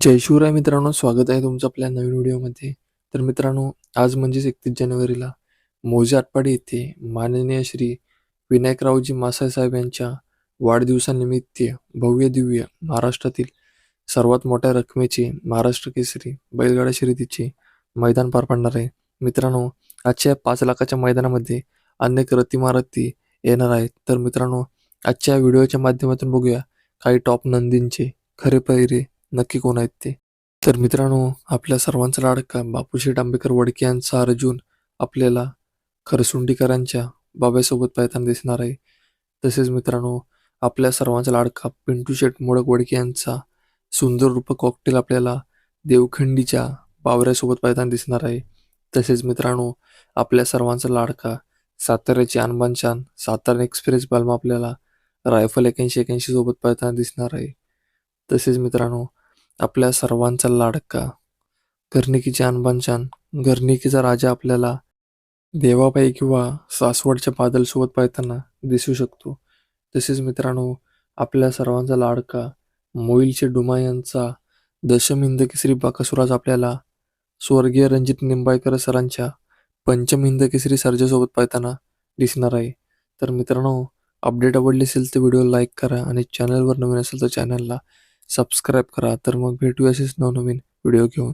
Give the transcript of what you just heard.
जय शिवराय मित्रांनो स्वागत आहे तुमचं आपल्या नवीन व्हिडिओमध्ये. तर मित्रांनो आज म्हणजेच एकतीस जानेवारीला मोजे आटपाडी येथे माननीय श्री विनायकरावजी मासाळ साहेब यांच्या वाढदिवसानिमित्त भव्य दिव्य महाराष्ट्रातील सर्वात मोठ्या रकमेचे महाराष्ट्र केसरी बैलगाडा शर्यतीचे मैदान पार पडणार आहे. मित्रांनो आजच्या पाच लाखाच्या मैदानामध्ये अनेक रतिमारती येणार आहेत. तर मित्रांनो आजच्या व्हिडिओच्या माध्यमातून बघूया काही टॉप नंदींचे खरे पहिरे नक्की कोण आहेत ते? तर मित्रांनो आपल्या सर्वांचा लाडका बापूजी आंबेकर वडके यांचा अर्जुन आपल्याला खरसुंडीकरांच्या बाब्यासोबत पाहताना दिसणार आहे. तसेच मित्रांनो आपल्या सर्वांचा लाडका पिंटू शेट मोडक वडके यांचा सुंदर रूप कॉकटेल आपल्याला देवखंडीच्या बावऱ्यासोबत पाहताना दिसणार आहे. तसेच मित्रांनो आपल्या सर्वांचा लाडका साताऱ्याचे अनबानशान सातारा एक्सप्रेस बालमा आपल्याला रायफल एक्याऐंशी एक्याऐंशी सोबत पाहताना दिसणार आहे. तसेच मित्रांनो आपल्या सर्वांचा लाडका. घरनिकीचे अनबानशान घरनिकीचा राजा आपल्याला देवाबाई किंवा सासवडच्या बादलसोबत पाहताना दिसू शकतो. तसेच मित्रांनो आपल्या सर्वांचा लाडका मोईलचे डुमा यांचा दशमिंद केसरी बाकासुराज आपल्याला स्वर्गीय रणजित निंबाळकर सरांच्या पंचमिंद केसरी सर्जासोबत पाहताना दिसणार आहे. तर मित्रांनो अपडेट आवडली असेल तर व्हिडिओ लाईक करा आणि चॅनलवर नवीन असेल तर चॅनलला सबस्क्राईब करा तर मग भेटूया असेच नवनवीन व्हिडिओ घेऊन.